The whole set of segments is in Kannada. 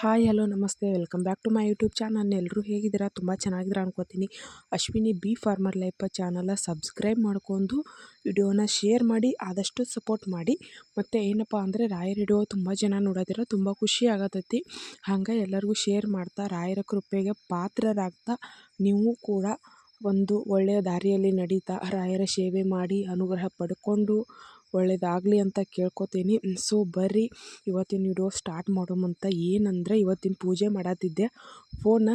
ಹಾಯ್, ಹಲೋ, ನಮಸ್ತೆ. Welcome back to my YouTube channel. ಎಲ್ಲರೂ ಹೇಗಿದ್ದೀರಾ? ತುಂಬ ಚೆನ್ನಾಗಿದ್ದೀರಾ ಅನ್ಕೋತೀನಿ. ಅಶ್ವಿನಿ ಬಿ ಫಾರ್ಮರ್ ಲೈಫ್ ಚಾನಲ ಸಬ್ಸ್ಕ್ರೈಬ್ ಮಾಡ್ಕೊಂಡು ವಿಡಿಯೋನ ಶೇರ್ ಮಾಡಿ, ಆದಷ್ಟು ಸಪೋರ್ಟ್ ಮಾಡಿ. ಮತ್ತು ಏನಪ್ಪ ಅಂದರೆ, ರಾಯರ ವಿಡಿಯೋ ತುಂಬ ಜನ ನೋಡೋದಿರ, ತುಂಬ ಖುಷಿ ಆಗತೈತಿ. ಹಂಗೆ ಎಲ್ಲರಿಗೂ ಶೇರ್ ಮಾಡ್ತಾ, ರಾಯರ ಕೃಪೆಗೆ ಪಾತ್ರರಾಗ್ತಾ, ನೀವು ಕೂಡ ಒಂದು ಒಳ್ಳೆಯ ದಾರಿಯಲ್ಲಿ ನಡೀತಾ, ರಾಯರ ಸೇವೆ ಮಾಡಿ, ಅನುಗ್ರಹ ಪಡ್ಕೊಂಡು ಒಳ್ಳೇದಾಗಲಿ ಅಂತ ಕೇಳ್ಕೊತೀನಿ. ಸೊ ಬರ್ರಿ. ಇವತ್ತಿನ ವಿಡಿಯೋ ಸ್ಟಾರ್ಟ್ ಮಾಡೋಮಂತ ಏನಂದ್ರೆ ಇವತ್ತಿನ ಪೂಜೆ ಮಾಡತ್ತಿದ್ದೆ ಫೋನ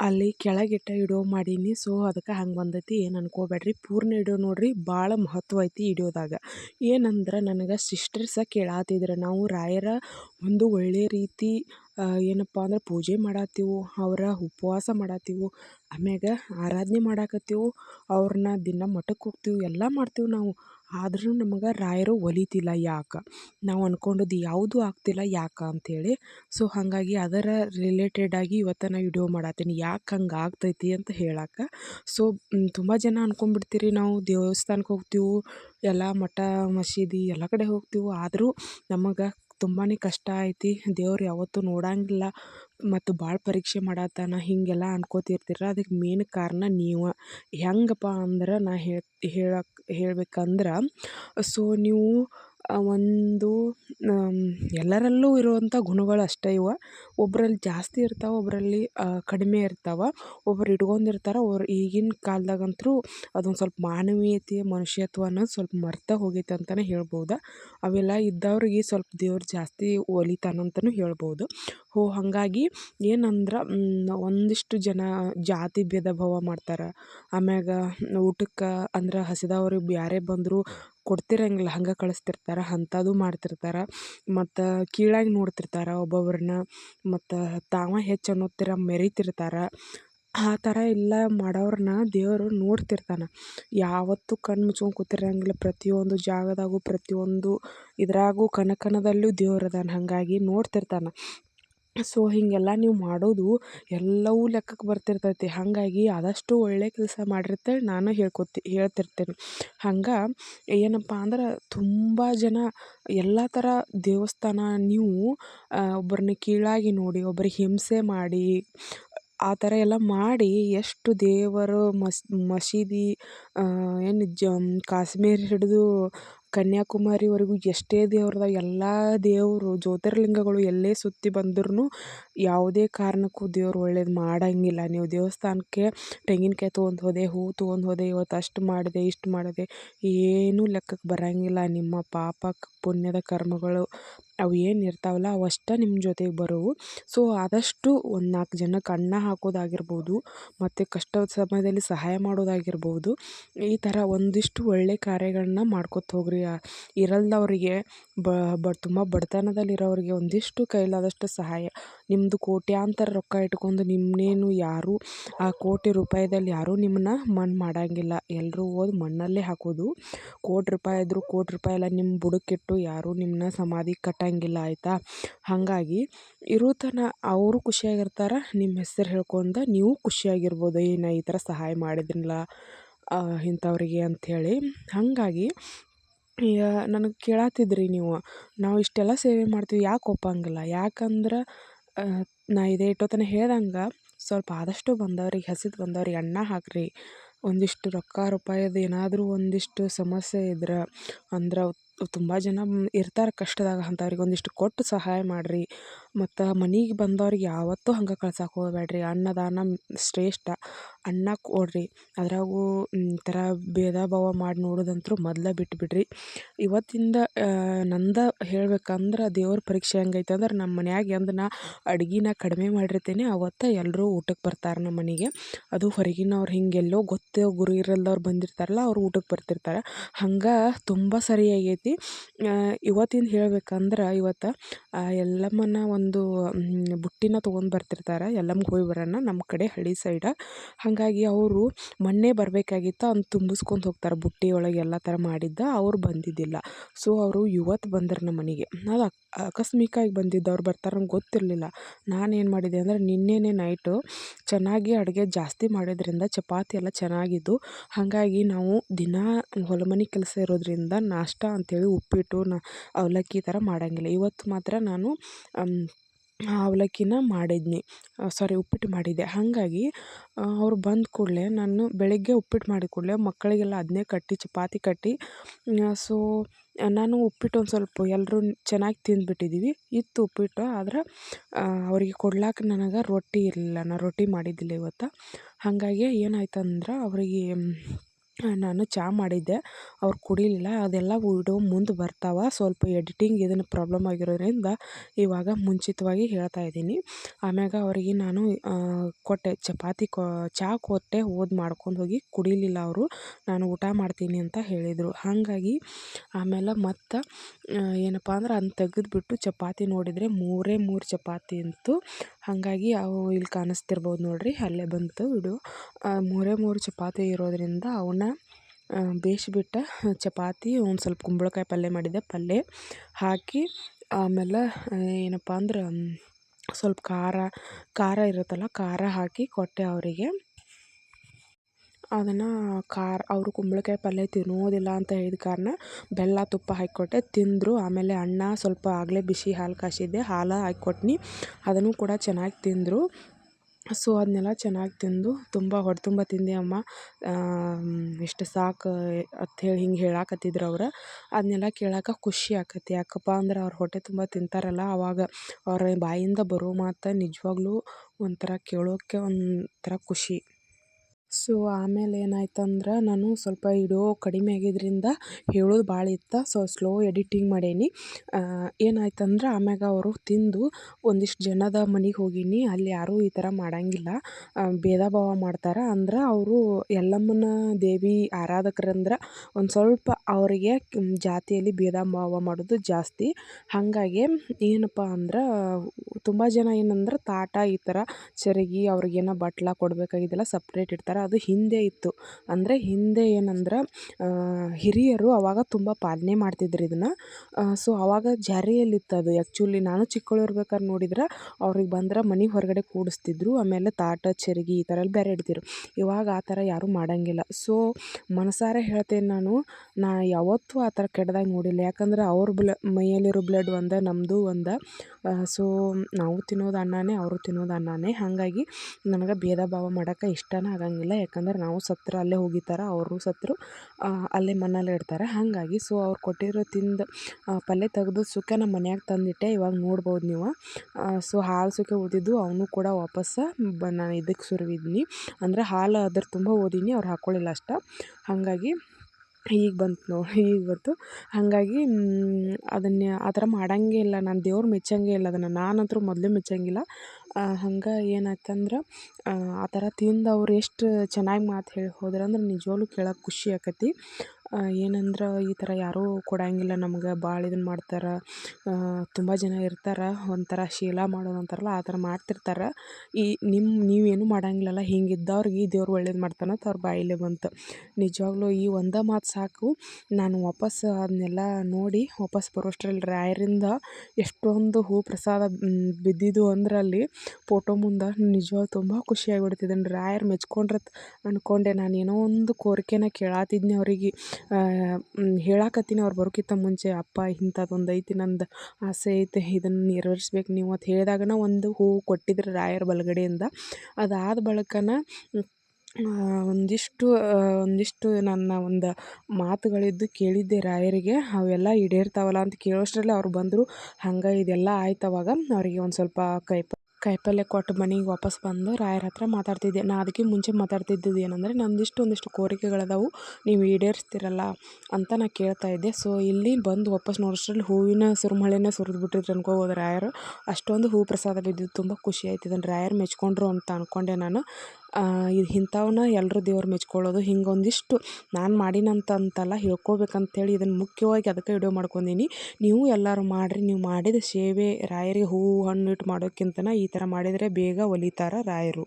ಅಲ್ಲಿ ಕೆಳಗಿಟ್ಟ ವಿಡಿಯೋ ಮಾಡೀನಿ. ಸೊ ಅದಕ್ಕೆ ಹಂಗೆ ಬಂದೈತಿ, ಏನು ಅನ್ಕೋಬೇಡ್ರಿ? ಪೂರ್ಣ ವಿಡಿಯೋ ನೋಡ್ರಿ ಭಾಳ ಮಹತ್ವ ಐತಿ ವಿಡಿಯೋದಾಗ ಏನಂದ್ರೆ ನನಗೆ ಸಿಸ್ಟರ್ಸ ಕೇಳಾತಿದ್ರು. ನಾವು ರಾಯರ ಒಂದು ಒಳ್ಳೆಯ ರೀತಿ ಏನಪ್ಪ ಅಂದ್ರೆ ಪೂಜೆ ಮಾಡತ್ತೀವು ಅವರ ಉಪವಾಸ ಮಾಡತ್ತೀವು ಆಮ್ಯಾಗ ಆರಾಧನೆ ಮಾಡಾಕತ್ತೀವು. ಅವ್ರನ್ನ ದಿನ ಮಠಕ್ಕೆ ಹೋಗ್ತೀವಿ. ಎಲ್ಲ ಮಾಡ್ತೀವಿ ನಾವು. ಆದ್ರೂ ನಮಗೆ ರಾಯರು ಒಲಿತಿಲ್ಲ ಯಾಕೆ? ನಾವು ಅಂದ್ಕೊಂಡಿದ್ದು ಯಾವುದೂ ಆಗ್ತಿಲ್ಲ ಯಾಕೆ ಅಂಥೇಳಿ ಸೊ ಹಾಗಾಗಿ ಅದರ ರಿಲೇಟೆಡಾಗಿ ಇವತ್ತು ನಾ ವಿಡಿಯೋ ಮಾಡತ್ತೀನಿ ಯಾಕೆ ಹಂಗೆ ಆಗ್ತೈತಿ ಅಂತ ಹೇಳಕ್ಕೆ ಸೊ ತುಂಬ ಜನ ಅಂದ್ಕೊಂಬಿಡ್ತೀರಿ ನಾವು. ದೇವಸ್ಥಾನಕ್ಕೆ ಹೋಗ್ತೀವಿ, ಎಲ್ಲ ಮಠ, ಮಸೀದಿ ಎಲ್ಲ ಕಡೆ ಹೋಗ್ತೀವಿ. ಆದರೂ ನಮಗೆ ತುಂಬಾ ಕಷ್ಟ ಐತಿ ದೇವ್ರು ಯಾವತ್ತೂ ನೋಡಂಗಿಲ್ಲ. ಮತ್ತು ಭಾಳ ಪರೀಕ್ಷೆ ಮಾಡತ್ತಾನ ಹೀಗೆಲ್ಲ ಅನ್ಕೋತಿರ್ತೀರ. ಅದಕ್ಕೆ ಮೇನ್ ಕಾರಣ ನೀವು. ಹೆಂಗಪ್ಪ ಅಂದ್ರೆ ನಾ ಹೇಳಿ ಹೇಳಕ್ಕೆ ಹೇಳ್ಬೇಕಂದ್ರೆ ಸೊ ನೀವು ಒಂದು ಎಲ್ಲರಲ್ಲೂ ಇರುವಂಥ ಗುಣಗಳು ಅಷ್ಟೇ ಇವೆ. ಒಬ್ರಲ್ಲಿ ಜಾಸ್ತಿ ಇರ್ತಾವೆ ಒಬ್ಬರಲ್ಲಿ ಕಡಿಮೆ ಇರ್ತಾವೆ. ಒಬ್ರು ಇಟ್ಕೊಂಡಿರ್ತಾರೆ, ಒಬ್ರು ಈಗಿನ ಕಾಲ್ದಾಗಂತೂ ಅದೊಂದು ಸ್ವಲ್ಪ ಮಾನವೀಯತೆ, ಮನುಷ್ಯತ್ವ ಅನ್ನೋದು ಸ್ವಲ್ಪ ಮರ್ತಾ ಹೋಗೈತೆ ಅಂತಲೇ ಹೇಳ್ಬೋದು. ಅವೆಲ್ಲ ಇದ್ದವ್ರಿಗೆ ಸ್ವಲ್ಪ ದೇವ್ರು ಜಾಸ್ತಿ ಒಲಿತಾನಂತನೂ ಹೇಳ್ಬೋದು. ಹೋ, ಹಾಗಾಗಿ ಏನಂದ್ರೆ ಒಂದಿಷ್ಟು ಜನ ಜಾತಿ ಭೇದ ಭಾವ ಮಾಡ್ತಾರೆ. ಆಮ್ಯಾಗ ಊಟಕ್ಕೆ ಅಂದ್ರೆ ಹಸಿದವ್ರಿಗೆ ಬ್ಯಾರೆ ಬಂದರೂ ಕೊಡ್ತಿರಂಗಿಲ್ಲ, ಹಂಗೆ ಕಳಿಸ್ತಿರ್ತಾರೆ, ಅಂಥದ್ದು ಮಾಡ್ತಿರ್ತಾರೆ. ಮತ್ತು ಕೀಳಾಗಿ ನೋಡ್ತಿರ್ತಾರೆ ಒಬ್ಬೊಬ್ರನ್ನ, ಮತ್ತು ತಾವೇ ಹೆಚ್ಚು ಅನ್ನೋತ್ತಿರ ಮೆರಿತಿರ್ತಾರೆ. ಆ ಥರ ಎಲ್ಲ ಮಾಡೋರನ್ನ ದೇವರು ನೋಡ್ತಿರ್ತಾನೆ. ಯಾವತ್ತೂ ಕಣ್ಣು ಮುಚ್ಕೊಂಡು ಕೂತಿರಂಗಿಲ್ಲ, ಪ್ರತಿಯೊಂದು ಜಾಗದಾಗೂ ಪ್ರತಿಯೊಂದು ಇದ್ರಾಗೂ ಕನಕನದಲ್ಲೂ ದೇವ್ರು ಹಾಗಾಗಿ ನೋಡ್ತಿರ್ತಾನೆ. ಸೊ, ಹೀಗೆಲ್ಲ ನೀವು ಮಾಡೋದು ಎಲ್ಲವೂ ಲೆಕ್ಕಕ್ಕೆ ಬರ್ತಿರ್ತೈತಿ. ಹಾಗಾಗಿ ಆದಷ್ಟು ಒಳ್ಳೆಯ ಕೆಲಸ ಮಾಡಿರ್ತೇಳಿ ನಾನು ಹೇಳ್ಕೊತಿ ಹೇಳ್ತಿರ್ತೇನೆ. ಹಂಗೆ ಏನಪ್ಪ ಅಂದ್ರೆ ತುಂಬ ಜನ ಎಲ್ಲ ಥರ ದೇವಸ್ಥಾನ ನೀವು ಒಬ್ಬರನ್ನ ಕೀಳಾಗಿ ನೋಡಿ ಒಬ್ರಿಗೆ ಹಿಂಸೆ ಮಾಡಿ, ಆ ಥರ ಎಲ್ಲ ಮಾಡಿ ಎಷ್ಟು ದೇವರು ಮಸ್, ಮಸೀದಿ ಏನು ಜ, ಕಾಶ್ಮೀರ ಹಿಡಿದು ಕನ್ಯಾಕುಮಾರಿವರೆಗೂ ಎಷ್ಟೇ ದೇವ್ರದಾಗ ಎಲ್ಲ ದೇವರು, ಜ್ಯೋತಿರ್ಲಿಂಗಗಳು ಎಲ್ಲೇ ಸುತ್ತಿ ಬಂದ್ರೂ ಯಾವುದೇ ಕಾರಣಕ್ಕೂ ದೇವ್ರು ಒಳ್ಳೇದು ಮಾಡೋಂಗಿಲ್ಲ. ನೀವು ದೇವಸ್ಥಾನಕ್ಕೆ ತೆಂಗಿನಕಾಯಿ ತೊಗೊಂಡು ಹೋದೆ, ಹೂ ತೊಗೊಂಡು ಹೋದೆ ಇವತ್ತು ಅಷ್ಟು ಮಾಡಿದೆ, ಇಷ್ಟು ಮಾಡಿದೆ, ಏನೂ ಲೆಕ್ಕಕ್ಕೆ ಬರೋಂಗಿಲ್ಲ. ನಿಮ್ಮ ಪಾಪ ಪುಣ್ಯದ ಕರ್ಮಗಳು ಅವು ಏನು ಇರ್ತಾವಲ್ಲ ಅವಷ್ಟೇ ನಿಮ್ಮ ಜೊತೆಗೆ ಬರೋವು. ಸೊ ಆದಷ್ಟು ಒಂದು ನಾಲ್ಕು ಜನಕ್ಕೆ ಅನ್ನ ಹಾಕೋದಾಗಿರ್ಬೋದು, ಮತ್ತು ಕಷ್ಟದ ಸಮಯದಲ್ಲಿ ಸಹಾಯ ಮಾಡೋದಾಗಿರ್ಬೋದು, ಈ ಥರ ಒಂದಿಷ್ಟು ಒಳ್ಳೆಯ ಕಾರ್ಯಗಳನ್ನ ಮಾಡ್ಕೊತ ಹೋಗ್ರಿ. ಇರಲ್ದವರಿಗೆ ಬ ತುಂಬ ಬಡತನದಲ್ಲಿರೋರಿಗೆ ಒಂದಿಷ್ಟು ಕೈಲಾದಷ್ಟು ಸಹಾಯ. ನಿಮ್ಮದು ಕೋಟ್ಯಾಂತರ ರೊಕ್ಕ ಇಟ್ಕೊಂಡು ನಿಮ್ಮನ್ನೇನು ಯಾರೂ, ಆ ಕೋಟಿ ರೂಪಾಯಿದಲ್ಲಿ ಯಾರೂ ನಿಮ್ಮನ್ನ ಮಣ್ಣು ಮಾಡೋಂಗಿಲ್ಲ. ಎಲ್ಲರೂ ಹೋದು ಮಣ್ಣಲ್ಲೇ ಹಾಕೋದು. ಕೋಟಿ ರೂಪಾಯಿ ಇದ್ದರೂ ಕೋಟಿ ರೂಪಾಯಿ ಎಲ್ಲ ನಿಮ್ಮ ಬುಡಕ್ಕಿಟ್ಟು ಯಾರೂ ನಿಮ್ಮನ್ನ ಸಮಾಧಿ ಕಟ್ಟಂಗಿಲ್ಲ, ಆಯಿತಾ? ಹಾಗಾಗಿ ಇರೋ ತನ ಅವರು ಖುಷಿಯಾಗಿರ್ತಾರೆ ನಿಮ್ಮ ಹೆಸರು ಹೇಳ್ಕೊಂಡು ನೀವು ಖುಷಿಯಾಗಿರ್ಬೋದು. ಏನು ಈ ಥರ ಸಹಾಯ ಮಾಡಿದ್ರಲ್ಲ ಇಂಥವ್ರಿಗೆ ಅಂಥೇಳಿ. ಹಾಗಾಗಿ ಈಗ ನನಗೆ ಕೇಳತ್ತಿದ್ರಿ ನೀವು. ನಾವು ಇಷ್ಟೆಲ್ಲ ಸೇವೆ ಮಾಡ್ತೀವಿ. ಯಾಕೆ ಒಪ್ಪಂಗಿಲ್ಲ? ಯಾಕಂದ್ರೆ ನಾ ಇದೇ ಇಟ್ಟೋತನ ಹೇಳ್ದಂಗೆ, ಸ್ವಲ್ಪ ಆದಷ್ಟು ಬಂದವ್ರಿಗೆ, ಹಸಿದು ಬಂದವ್ರಿಗೆ ಅನ್ನ ಹಾಕಿರಿ. ಒಂದಿಷ್ಟು ರೊಕ್ಕ ರೂಪಾಯಿದು ಏನಾದರೂ ಒಂದಿಷ್ಟು ಸಮಸ್ಯೆ ಇದ್ರೆ, ಅಂದ್ರೆ, ತುಂಬ ಜನ ಇರ್ತಾರೆ ಕಷ್ಟದಾಗ ಅಂಥವ್ರಿಗೆ ಒಂದಿಷ್ಟು ಕೊಟ್ಟು ಸಹಾಯ ಮಾಡಿರಿ. ಮತ್ತು ಮನೆಗೆ ಬಂದವ್ರಿಗೆ ಯಾವತ್ತೂ ಹಂಗೆ ಕಳ್ಸಕ್ಕೆ ಹೋಗಬೇಡ್ರಿ ಅನ್ನದಾನ ಶ್ರೇಷ್ಠ. ಅನ್ನ ಕೊಡಿರಿ ಅದ್ರಾಗೂ ಈ ಥರ ಭೇದ ಭಾವ ಮಾಡಿ ನೋಡೋದಂತೂ ಮೊದಲೇ ಬಿಟ್ಬಿಡ್ರಿ. ಇವತ್ತಿಂದ ನಂದು ಹೇಳ್ಬೇಕಂದ್ರೆ ದೇವ್ರ ಪರೀಕ್ಷೆ ಹೆಂಗೈತೆ ಅಂದ್ರೆ ನಮ್ಮ ಮನ್ಯಾಗ ಎಂದು ನಾ ಅಡ್ಗೆನ ಕಡಿಮೆ ಮಾಡಿರ್ತೀನಿ, ಅವತ್ತು ಎಲ್ಲರೂ ಊಟಕ್ಕೆ ಬರ್ತಾರೆ ನಮ್ಮ ಮನೆಗೆ. ಅದು ಹೊರಗಿನವ್ರು ಹಿಂಗೆಲ್ಲೋ ಗೊತ್ತೋ ಗುರು ಇರಲ್ದವ್ರು ಬಂದಿರ್ತಾರಲ್ಲ, ಅವ್ರು ಊಟಕ್ಕೆ ಬರ್ತಿರ್ತಾರೆ. ಹಂಗೆ ತುಂಬ ಸರಿಯಾಗೈತಿ. ಇವತ್ತಿಂದ ಹೇಳ್ಬೇಕಂದ್ರೆ ಇವತ್ತು ಎಲ್ಲಮ್ಮನ ಒಂದು ಬುಟ್ಟಿನ ತೊಗೊಂಡು ಬರ್ತಿರ್ತಾರೆ. ಎಲ್ಲಮ್ಗೆ ಹೋಗಿ ಬರೋಣ ನಮ್ಮ ಕಡೆ ಹಳ್ಳಿ ಸೈಡ. ಹಾಗಾಗಿ ಅವರು ಮೊನ್ನೆ ಬರಬೇಕಾಗಿತ್ತು ಅವ್ನು ತುಂಬಿಸ್ಕೊಂಡು ಹೋಗ್ತಾರೆ. ಬುಟ್ಟಿ ಒಳಗೆ ಎಲ್ಲ ಥರ ಮಾಡಿದ್ದ, ಅವ್ರು ಬಂದಿದ್ದಿಲ್ಲ. ಸೊ, ಅವರು ಇವತ್ತು ಬಂದರು ನಮ್ಮ ಮನೆಗೆ. ಅದು ಆಕಸ್ಮಿಕವಾಗಿ ಬಂದಿದ್ದು, ಅವ್ರು ಬರ್ತಾರೆ ನಂಗೆ ಗೊತ್ತಿರಲಿಲ್ಲ. ನಾನೇನು ಮಾಡಿದೆ ಅಂದರೆ, ನಿನ್ನೆನೇ ನೈಟು ಚೆನ್ನಾಗಿ ಅಡುಗೆ ಜಾಸ್ತಿ ಮಾಡಿದ್ರಿಂದ ಚಪಾತಿ ಎಲ್ಲ ಚೆನ್ನಾಗಿದ್ದು. ಹಾಗಾಗಿ ನಾವು ದಿನ ಹೊಲ ಮನೆ ಕೆಲಸ ಇರೋದ್ರಿಂದ ನಾಷ್ಟ ಅಂಥೇಳಿ ಉಪ್ಪಿಟ್ಟು, ನ, ಅವಲಕ್ಕಿ ಥರ ಮಾಡೋಂಗಿಲ್ಲ. ಇವತ್ತು ಮಾತ್ರ ನಾನು ಅವಲಕ್ಕಿನ ಮಾಡಿದ್ನಿ. ಸಾರಿ ಉಪ್ಪಿಟ್ಟು ಮಾಡಿದ್ದೆ. ಹಾಗಾಗಿ ಅವ್ರು ಬಂದ ಕೂಡಲೇ ನಾನು ಬೆಳಗ್ಗೆ ಉಪ್ಪಿಟ್ಟು ಮಾಡಿದ ಕೂಡಲೇ ಮಕ್ಕಳಿಗೆಲ್ಲ ಅದನ್ನೇ ಕಟ್ಟಿ, ಚಪಾತಿ ಕಟ್ಟಿ ಸೊ, ನಾನು ಉಪ್ಪಿಟ್ಟು ಒಂದು ಸ್ವಲ್ಪ ಎಲ್ಲರೂ ಚೆನ್ನಾಗಿ ತಿಂದುಬಿಟ್ಟಿದ್ದೀವಿ ಇತ್ತು ಉಪ್ಪಿಟ್ಟು, ಆದ್ರೆ ಅವರಿಗೆ ಕೊಡ್ಲಾಕ ನನಗೆ ರೊಟ್ಟಿ ಇರಲಿಲ್ಲ. ನಾನು ರೊಟ್ಟಿ ಮಾಡಿದ್ದಿಲ್ಲ ಇವತ್ತು. ಹಾಗಾಗಿ ಏನಾಯ್ತಂದ್ರೆ, ಅವರಿಗೆ ನಾನು ಚಹಾ ಮಾಡಿದ್ದೆ. ಅವ್ರು ಕುಡಿಲಿಲ್ಲ. ಅದೆಲ್ಲ ವಿಡಿಯೋ ಮುಂದೆ ಬರ್ತಾವೆ. ಸ್ವಲ್ಪ ಎಡಿಟಿಂಗ್ ಇದನ್ನು ಪ್ರಾಬ್ಲಮ್ ಆಗಿರೋದ್ರಿಂದ ಇವಾಗ ಮುಂಚಿತವಾಗಿ ಹೇಳ್ತಾ ಇದ್ದೀನಿ. ಆಮ್ಯಾಗ ಅವರಿಗೆ ನಾನು ಕೊಟ್ಟೆ, ಚಪಾತಿ ಕೊ ಚಹಾ ಕೊಟ್ಟೆ, ಹೋದ್ ಮಾಡ್ಕೊಂಡು ಹೋಗಿ ಕುಡಿಲಿಲ್ಲ ಅವರು. ನಾನು ಊಟ ಮಾಡ್ತೀನಿ ಅಂತ ಹೇಳಿದರು. ಹಾಗಾಗಿ ಆಮೇಲೆ ಮತ್ತು ಏನಪ್ಪ ಅಂದ್ರೆ ಅದನ್ನ ತೆಗೆದುಬಿಟ್ಟು ಚಪಾತಿ ನೋಡಿದರೆ ಮೂರೇ ಮೂರು ಚಪಾತಿ ಇತ್ತು. ಹಾಗಾಗಿ ಅವು ಇಲ್ಲಿ ಕಾಣಿಸ್ತಿರ್ಬೋದು ನೋಡಿರಿ. ಅಲ್ಲೇ ಬಂತು ವಿಡಿಯೋ ಮೂರೇ ಮೂರು ಚಪಾತಿ ಇರೋದರಿಂದ ಅವನ್ನ ಬೇಯಿಸ್ಬಿಟ್ಟು ಚಪಾತಿ, ಒಂದು ಸ್ವಲ್ಪ ಕುಂಬಳಕಾಯಿ ಪಲ್ಯ ಮಾಡಿದ್ದೆ, ಪಲ್ಯ ಹಾಕಿ ಆಮೇಲೆ ಏನಪ್ಪ ಅಂದ್ರೆ ಸ್ವಲ್ಪ ಖಾರ ಖಾರ ಇರುತ್ತಲ್ಲ, ಖಾರ ಹಾಕಿ ಕೊಟ್ಟೆ ಅವರಿಗೆ. ಅದನ್ನು ಖಾರ, ಅವರು ಕುಂಬಳಕಾಯಿ ಪಲ್ಯ ತಿನ್ನೋದಿಲ್ಲ ಅಂತ ಹೇಳಿದ ಕಾರಣ ಬೆಲ್ಲ, ತುಪ್ಪ ಹಾಕಿಕೊಟ್ಟೆ, ತಿಂದರು. ಆಮೇಲೆ ಅಣ್ಣ ಸ್ವಲ್ಪ ಆಗಲೇ ಬಿಸಿ ಹಾಲು ಕಾಯಿಸಿದ್ದೆ ಹಾಲು ಹಾಕಿಕೊಟ್ನಿ. ಅದನ್ನು ಕೂಡ ಚೆನ್ನಾಗಿ ತಿಂದರು. ಸೊ ಅದನ್ನೆಲ್ಲ ಚೆನ್ನಾಗಿ ತಿಂದು ತುಂಬ ಹೊಟ್ಟೆ ತುಂಬ ತಿಂದೆ ಅಮ್ಮ. ಇಷ್ಟು ಸಾಕು ಅಂಥೇಳಿ ಹಿಂಗೆ ಹೇಳಾಕತ್ತಿದ್ರು ಅವ್ರು. ಅದನ್ನೆಲ್ಲ ಕೇಳಾಕ ಖುಷಿ ಆಕತಿ ಯಾಕಪ್ಪ ಅಂದ್ರೆ ಅವ್ರು ಹೊಟ್ಟೆ ತುಂಬ ತಿಂತಾರಲ್ಲ, ಅವಾಗ ಅವ್ರ ಬಾಯಿಂದ ಬರೋ ಮಾತು ನಿಜವಾಗ್ಲೂ ಒಂಥರ ಕೇಳೋಕ್ಕೆ ಒಂಥರ ಖುಷಿ. ಸೊ, ಆಮೇಲೆ ಏನಾಯ್ತು ಅಂದ್ರೆ ನಾನು ಸ್ವಲ್ಪ ವಿಡಿಯೋ ಕಡಿಮೆ ಆಗಿದ್ದರಿಂದ ಹೇಳೋದು ಭಾಳ ಇತ್ತು. ಸೊ, ಸ್ಲೋ ಎಡಿಟಿಂಗ್ ಮಾಡೀನಿ. ಏನಾಯ್ತಂದ್ರೆ ಆಮ್ಯಾಗ ಅವರು ತಿಂದು ಒಂದಿಷ್ಟು ಜನದ ಮನೆಗೆ ಹೋಗೀನಿ. ಅಲ್ಲಿ ಯಾರೂ ಈ ಥರ ಮಾಡಂಗಿಲ್ಲ. ಭೇದ ಭಾವ ಮಾಡ್ತಾರೆ. ಅಂದ್ರೆ ಅವರು ಯಲ್ಲಮ್ಮನ ದೇವಿ ಆರಾಧಕರಂದ್ರೆ ಒಂದು ಸ್ವಲ್ಪ ಅವರಿಗೆ ಜಾತಿಯಲ್ಲಿ ಭೇದ ಭಾವ ಮಾಡೋದು ಜಾಸ್ತಿ. ಹಾಗಾಗಿ ಏನಪ್ಪ ಅಂದ್ರೆ ತುಂಬ ಜನ ಏನಂದ್ರೆ ತಾಟ ಈ ಥರ ಚರಗಿ ಅವ್ರಿಗೇನೋ ಬಟ್ಲ ಕೊಡಬೇಕಾಗಿದ್ದೆಲ್ಲ ಸಪ್ರೇಟ್ ಇಡ್ತಾರೆ. ಅದು ಹಿಂದೆ ಇತ್ತು. ಅಂದರೆ ಹಿಂದೆ ಏನಂದ್ರೆ ಹಿರಿಯರು ಅವಾಗ ತುಂಬ ಪಾಲನೆ ಮಾಡ್ತಿದ್ರು ಇದನ್ನು. ಸೊ ಅವಾಗ ಜಾರಿಯಲ್ಲಿತ್ತು ಅದು. ಆ್ಯಕ್ಚುಲಿ ನಾನು ಚಿಕ್ಕವಳು ಇರ್ಬೇಕಾದ್ರೆ ನೋಡಿದ್ರೆ, ಅವ್ರಿಗೆ ಬಂದ್ರೆ ಮನೆ ಹೊರಗಡೆ ಕೂಡಿಸ್ತಿದ್ರು, ಆಮೇಲೆ ತಾಟ, ಚರಗಿ ಈ ಥರ ಎಲ್ಲ ಬೇರೆ ಇಡ್ತಿದ್ರು. ಇವಾಗ ಆ ಥರ ಯಾರೂ ಮಾಡೋಂಗಿಲ್ಲ. ಸೊ ಮನಸಾರೆ ಹೇಳ್ತೇನೆ ನಾನು, ನಾ ಯಾವತ್ತೂ ಆ ಥರ ಕೆಟ್ಟದಾಗಿ ನೋಡಿಲ್ಲ. ಯಾಕಂದ್ರೆ ಅವ್ರ ಬ್ಲ, ಮೈಯಲ್ಲಿರೋ ಬ್ಲಡ್ ಒಂದು ನಮ್ಮದು ಒಂದು. ಸೊ ನಾವು ತಿನ್ನೋದು ಅನ್ನನೇ, ಅವರು ತಿನ್ನೋದು ಅನ್ನನೇ. ಹಾಗಾಗಿ ನನಗೆ ಭೇದ ಭಾವ ಮಾಡೋಕ್ಕೆ ಇಷ್ಟನೇ ಆಗಂಗಿಲ್ಲ. ಯಾಕಂದ್ರೆ ನಾವು ಸತ್ರೆ ಅಲ್ಲೇ ಹೋಗಿತಾರೆ ಅವರು ಸತ್ರು ಅಲ್ಲೇ ಮಣ್ಣಲ್ಲೇ ಇಡ್ತಾರೆ ಹಾಗಾಗಿ ಸೊ ಅವ್ರು ಕೊಟ್ಟಿರೋ ತಿಂದು ಪಲ್ಯ ತೆಗೆದು ಸುಖ ನಮ್ಮ ಮನ್ಯಾಗ ತಂದಿಟ್ಟೆ. ಇವಾಗ ನೋಡ್ಬೋದು ನೀವು. ಸೊ ಹಾಲು ಸುಖ ಓದಿದ್ದು ಅವನು ಕೂಡ ವಾಪಸ್ಸು ಬ, ನಾನು ಇದಕ್ಕೆ ಸುರಿವಿದ್ನಿ ಅಂದರೆ ಹಾಲು ಅದ್ರ ತುಂಬ ಓದೀನಿ, ಅವ್ರು ಹಾಕ್ಕೊಳ್ಳಿಲ್ಲ ಅಷ್ಟ. ಹಾಗಾಗಿ ಈಗ ಬಂತು ನೋಡಿ ಈಗ ಬಂತು. ಹಾಗಾಗಿ ಅದನ್ನೇ, ಆ ಥರ ಮಾಡಂಗೇ ಇಲ್ಲ. ನಾನು ದೇವ್ರು ಮೆಚ್ಚಂಗೆ ಇಲ್ಲ ಅದನ್ನು. ನಾನಂತೂ ಮೊದಲೇ ಮೆಚ್ಚಂಗಿಲ್ಲ. ಹಂಗೆ ಏನಾಯ್ತಂದ್ರೆ, ಆ ಥರ ತಿಂದು ಅವ್ರು ಎಷ್ಟು ಚೆನ್ನಾಗಿ ಮಾತು ಹೇಳಿ ಹೋದ್ರಂದ್ರೆ ನಿಜವಾಗ್ಲೂ ಕೇಳೋಕೆ ಖುಷಿ ಆಕತಿ. ಏನಂದ್ರೆ ಈ ಥರ ಯಾರೂ ಕೊಡಂಗಿಲ್ಲ ನಮ್ಗೆ ಭಾಳ ಇದನ್ನು ಮಾಡ್ತಾರೆ. ತುಂಬ ಜನ ಇರ್ತಾರೆ. ಒಂಥರ ಶೀಲ ಮಾಡೋದು ಅಂತಾರಲ್ಲ, ಆ ಥರ ಮಾಡ್ತಿರ್ತಾರೆ. ಈ ನಿಮ್ಮ ನೀವೇನು ಮಾಡಂಗಿಲ್ಲಲ್ಲ, ಹಿಂಗಿದ್ದವ್ರಿಗೆ ದೇವ್ರು ಒಳ್ಳೇದು ಮಾಡ್ತಾನಂತ ಅವ್ರ ಬಾಯಲ್ಲಿ ಬಂತು. ನಿಜವಾಗ್ಲೂ ಈ ಒಂದೇ ಮಾತು ಸಾಕು. ನಾನು ವಾಪಸ್ ಅದನ್ನೆಲ್ಲ ನೋಡಿ, ವಾಪಸ್ ಬರೋಷ್ಟ್ರಲ್ಲಿ ರಾಯರಿಂದ ಎಷ್ಟೊಂದು ಹೂ ಪ್ರಸಾದ ಬಿದ್ದಿದ್ದು ಅಂದ್ರೆ ಅಲ್ಲಿ ಫೋಟೋ ಮುಂದೆ ನಿಜವಾಗ್ ತುಂಬ ಖುಷಿ ರಾಯರ್ ಮೆಚ್ಕೊಂಡ್ರೆ ಅಂದ್ಕೊಂಡೆ ನಾನು ಏನೋ ಒಂದು ಕೋರಿಕೆನ ಕೇಳಾತಿದ್ನಿ ಅವ್ರಿಗೆ. ಹೇಳಾಕತ್ತೀನಿ ಅವ್ರು ಬರೋಕ್ಕಿಂತ ಮುಂಚೆ, ಅಪ್ಪ, ಇಂಥದ್ದೊಂದು ಐತಿ, ನಂದು ಆಸೆ ಐತೆ, ಇದನ್ನು ನೆರವೇರಿಸ್ಬೇಕು ನೀವು. ಅಂತ ಹೇಳಿದಾಗನ ಒಂದು ಹೂವು ಕೊಟ್ಟಿದ್ರು ರಾಯರ ಬಲಗಡೆಯಿಂದ. ಅದಾದ ಬಳಿಕನ ಒಂದಿಷ್ಟು ಒಂದಿಷ್ಟು ನನ್ನ ಒಂದು ಮಾತುಗಳಿದ್ದು ಕೇಳಿದ್ದೆ ರಾಯರಿಗೆ. ಅವೆಲ್ಲ ಈಡೇರ್ತಾವಲ್ಲ ಅಂತ ಕೇಳೋಷ್ಟರಲ್ಲಿ ಅವ್ರು ಬಂದರು. ಹಂಗೆ, ಇದೆಲ್ಲ ಆಯ್ತು ಅವಾಗ. ಅವರಿಗೆ ಒಂದು ಸ್ವಲ್ಪ ಕೈ ಕಾಯಿಪಲ್ಯ ಕೊಟ್ಟು ಮನೆಗೆ ವಾಪಸ್ ಬಂದು ರಾಯರ ಹತ್ರ ಮಾತಾಡ್ತಿದ್ದೆ. ನಾ ಅದಕ್ಕೆ ಮುಂಚೆ ಮಾತಾಡ್ತಿದ್ದಿದ್ದು ಏನಂದರೆ, ನಂದಿಷ್ಟು ಒಂದಿಷ್ಟು ಕೋರಿಕೆಗಳದಾವು, ನೀವು ಈಡೇರಿಸ್ತೀರಲ್ಲ ಅಂತ ನಾ ಕೇಳ್ತಾ ಇದ್ದೆ. ಸೊ, ಇಲ್ಲಿ ಬಂದು ವಾಪಸ್ ನೋಡೋಷ್ಟ್ರಲ್ಲಿ ಹೂವಿನ ಸುರುಮಳೆನೇ ಸುರಿದು ಬಿಟ್ಟಿದ್ರು ಅನ್ಕೋಬೋದು ರಾಯರು. ಅಷ್ಟೊಂದು ಹೂ ಪ್ರಸಾದ ಬಿದ್ದಿದ್ದು ತುಂಬ ಖುಷಿ ಆಯ್ತು. ಇದನ್ನು ರಾಯರು ಮೆಚ್ಕೊಂಡ್ರು ಅಂತ ಅಂದ್ಕೊಂಡೆ ನಾನು. ಇದು ಇಂಥವನ್ನ ಎಲ್ಲರೂ ದೇವ್ರು ಮೆಚ್ಕೊಳ್ಳೋದು ಹಿಂಗೊಂದಿಷ್ಟು ನಾನು ಮಾಡೀನಂತ ಅಂತಲ್ಲ ಹೇಳ್ಕೊಬೇಕಂತೇಳಿ ಇದನ್ನು ಮುಖ್ಯವಾಗಿ ಅದಕ್ಕೆ ವಿಡಿಯೋ ಮಾಡ್ಕೊಂಡೀನಿ. ನೀವು ಎಲ್ಲರೂ ಮಾಡಿರಿ, ನೀವು ಮಾಡಿದ ಸೇವೆ ರಾಯರಿಗೆ ಹೂವು ಹಣ್ಣು ಇಟ್ಟು ಮಾಡೋಕ್ಕಿಂತನ ಈ ಥರ ಮಾಡಿದರೆ ಬೇಗ ಒಲಿತಾರೆ ರಾಯರು.